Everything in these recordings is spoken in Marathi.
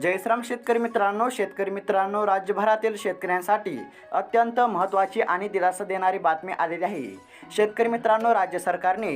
जयश्राम शेतकरी मित्रांनो शेतकरी मित्रांनो राज्यभरातील शेतकऱ्यांसाठी अत्यंत महत्त्वाची आणि दिलासा देणारी बातमी आलेली आहे. शेतकरी मित्रांनो राज्य सरकारने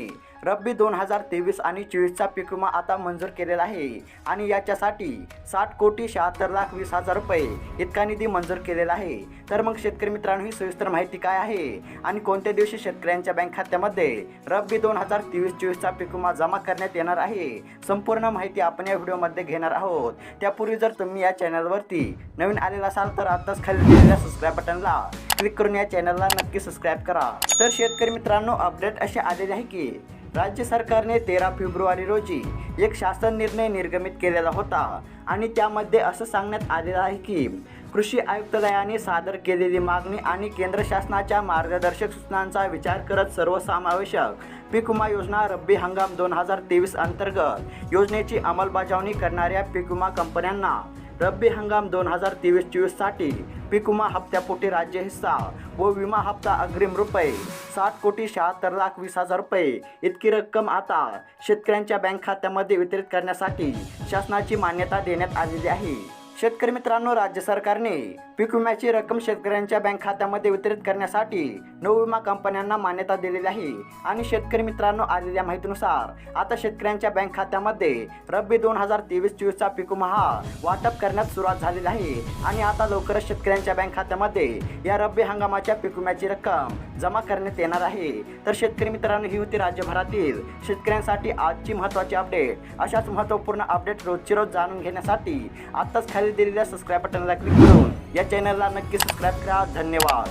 रब्बी दोन हजार तेवीस आणि चोवीसचा पीक विमा आता मंजूर केलेला आहे. आणि याच्यासाठी साठ कोटी शहात्तर लाख वीस हजार रुपये इतका निधी मंजूर केलेला आहे. तर मग शेतकरी मित्रांनो ही सविस्तर माहिती काय आहे? आणि कोणत्या दिवशी शेतकऱ्यांच्या बँक खात्यामध्ये रब्बी दोन हजार तेवीस चोवीसचा पीक विमा जमा करण्यात येणार आहे? संपूर्ण माहिती आपण या व्हिडिओमध्ये घेणार आहोत. त्यापूर्वी जर तुम्ही या चॅनलवरती नवीन आलेला असाल तर आताच खाली दिलेल्या सबस्क्राईब बटनला क्लिक करून या चॅनलला नक्की सबस्क्राईब करा. तर शेतकरी मित्रांनो अपडेट असे आलेले आहे की राज्य सरकारने तेरा फेब्रुवारी रोजी एक शासन निर्णय निर्गमित केलेला होता. आणि त्यामध्ये असं सांगण्यात आलेलं आहे की कृषी आयुक्तालयाने सादर केलेली मागणी आणि केंद्र शासनाच्या मार्गदर्शक सूचनांचा विचार करत सर्वसमावेशक पीक विमा योजना रब्बी हंगाम दोन हजार तेवीस अंतर्गत योजनेची अंमलबजावणी करणाऱ्या पीक विमा कंपन्यांना रब्बी हंगाम दोन हजार तेवीस चोवीससाठी पीक विमा हप्त्यापोटी राज्य हिस्सा व विमा हप्ता अग्रिम रुपये साठ कोटी शहात्तर लाख वीस हजार रुपये. इतकी रक्कम आता शेतकऱ्यांच्या बँक खात्यामध्ये वितरित करण्यासाठी शासनाची मान्यता देण्यात आलेली आहे. शेतकरी मित्रांनो राज्य सरकारने पीक विम्याची रक्कम शेतकऱ्यांच्या बँक खात्यामध्ये वितरित करण्यासाठी नऊ विमा कंपन्यांना मान्यता दिलेली आहे. आणि शेतकरी मित्रांनो आलेल्या माहितीनुसार आता शेतकऱ्यांच्या बँक खात्यामध्ये रब्बी दोन हजार तेवीस चोवीसचा पीक विमा हा वाटप करण्यास सुरुवात झालेली आहे. आणि आता लवकरच शेतकऱ्यांच्या बँक खात्यामध्ये या रब्बी हंगामाच्या पीक विम्याची रक्कम जमा करण्यात येणार आहे. तर शेतकरी मित्रांनो ही होती राज्यभरातील शेतकऱ्यांसाठी आजची महत्त्वाची अपडेट. अशाच महत्त्वपूर्ण अपडेट रोजची रोज जाणून घेण्यासाठी आत्ताच खाली दिलेल्या सबस्क्राईब बटनला क्लिक करून या चॅनलला नक्की सबस्क्राईब करा. धन्यवाद.